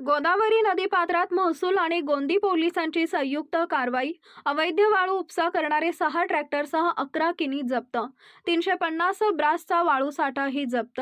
गोदावरी नदीपात्रात महसूल आणि गोंदी पोलिसांची संयुक्त कारवाई अवैध वाळू उपसा करणारे सहा ट्रॅक्टरसह अकरा किनी जप्त तीनशे पन्नास ब्रासचा वाळू साठाही जप्त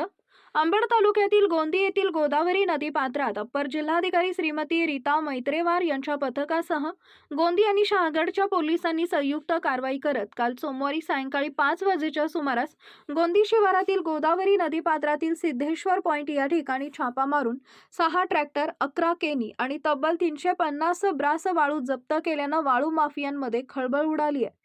अंबड तालुक्यातील गोंदी येथील गोदावरी नदी पात्रात अप्पर जिल्हाधिकारी श्रीमती रीता मैत्रेवार यांच्या पथकासह गोंदी आणि शहागडच्या पोलिसांनी संयुक्त कारवाई करत काल सोमवारी सायंकाळी पाच वाजेच्या सुमारास गोंदी शिवारातील गोदावरी नदीपात्रातील सिद्धेश्वर पॉईंट या ठिकाणी छापा मारून सहा ट्रॅक्टर अकरा केनी आणि तब्बल तीनशे पन्नास ब्रास वाळू जप्त केल्यानं वाळू माफियांमध्ये खळबळ उडाली आहे.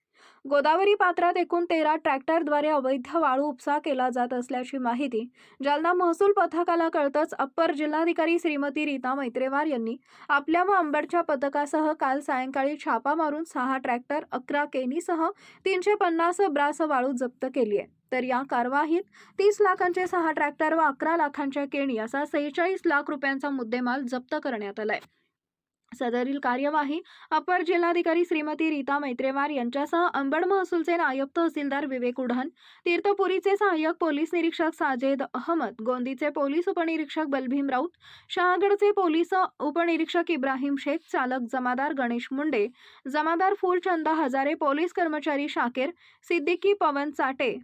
गोदावरी पात्रात एकूण तेरा ट्रॅक्टरद्वारे अवैध वाळू उपसा केला जात असल्याची माहिती जालना महसूल पथकाला कळतच अप्पर जिल्हाधिकारी श्रीमती रीता मैत्रेवार यांनी आपल्या व अंबडच्या पथकासह काल सायंकाळी छापा मारून सहा ट्रॅक्टर अकरा केनीसह तीनशे पन्नास ब्रास वाळू जप्त केली आहे. तर या कारवाईत तीस लाखांचे सहा ट्रॅक्टर व अकरा लाखांच्या केणी असा सेहेचाळीस लाख रुपयांचा मुद्देमाल जप्त करण्यात आलाय. सदरील कार्यवाही. अपर जिल्हाधिकारी श्रीमती रीता मैत्रेवार यांच्यासह अंबड महसूलचे नायब तहसीलदार विवेक उढान तीर्थपुरीचे सहाय्यक पोलीस निरीक्षक साजेद अहमद गोंदीचे पोलीस उपनिरीक्षक बलभीम राऊत शहागडचे पोलीस उपनिरीक्षक इब्राहिम शेख चालक जमादार गणेश मुंडे जमादार फुलचंद हजारे पोलीस कर्मचारी शाकेर सिद्दीकी पवन चाटे.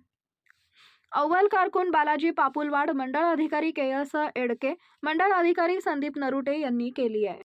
अव्वल कारकून बालाजी पापुलवाड मंडळ अधिकारी के एस एडके मंडळ अधिकारी संदीप नरुटे यांनी केली आहे.